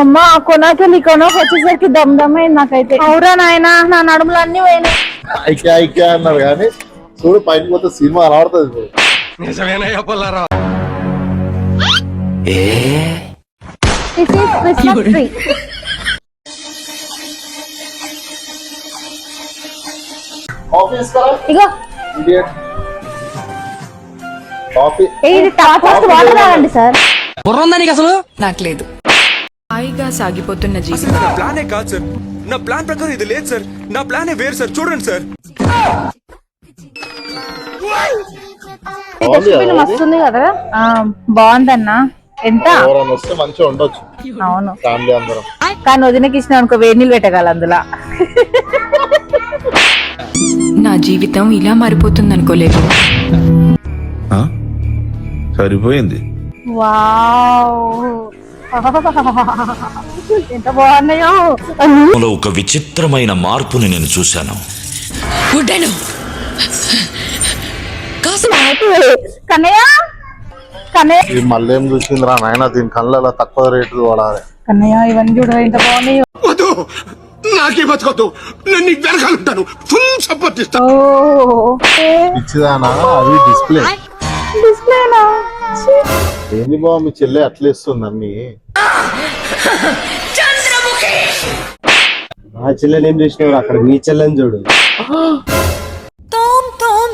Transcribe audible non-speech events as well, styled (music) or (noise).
అమ్మా కొనాకెళ్ళి కొనకు వచ్చేసరికి దమ్ దమ్ అయింది నాకైతే. అవురా నాయనా నా నడుములు అన్ని పోయినాయి. ఐక్యా ఐక్యా అన్నారు కానీ చూడు పైన పోతే సినిమా ఇగో ఇడియట్ కాఫీ ఇది ఫస్ట్ వాటర్ తాగండి సార్. బుర్ర నీకు అసలు? నాకు లేదు. హాయిగా సాగిపోతున్న అసలు జీవితం నా ప్లానే కాదు సార్. నా ప్లాన్ ప్రకారం ఇది లేదు సార్. నా ప్లానే వేరు సార్. చూడండి సార్. డస్ట్బిన్ కదా? ఆ, బాగుందన్నా. ఎంత? ఎవరైనా వస్తే మంచిగా ఉండొచ్చు. అవును. ఫ్యామిలీ అందరం. కానీ వదినకి ఇచ్చిన అనుకో వేడి నీళ్ళు పెట్టగల అందులో. నా జీవితం ఇలా మారిపోతుంది అనుకోలేదు. ఆ? సరిపోయింది. వావ్. (laughs) ఎంత బాగున్నాయో. లో ఒక విచిత్రమైన మార్పుని నేను చూశాను. గుడ్డను. కన్నయ్య కన్నయ్య. ఇది మళ్ళీ ఏం చూసిందిరా నాయన దీని కళ్ళలో తక్కువ రేటు వాడాలి కన్నయ్య ఇవన్నీ చూడ ఎంత బాగున్నాయో. వద్దు నాకే బతకొద్దు. నేను నీకు వెనకాలంటాను ఫుల్ సపోర్ట్ ఇస్తా. ఓ పిచ్చిదానా అది డిస్ప్లే. డిస్ప్లేనా? ఏంది బాబు మీ చెల్లె అట్లా ఇస్తుంది అన్ని చంద్రముఖి! ఆ చెల్లెని ఏం చేసినావు అక్కడ మీ చెల్లెని చూడు. తోం తోం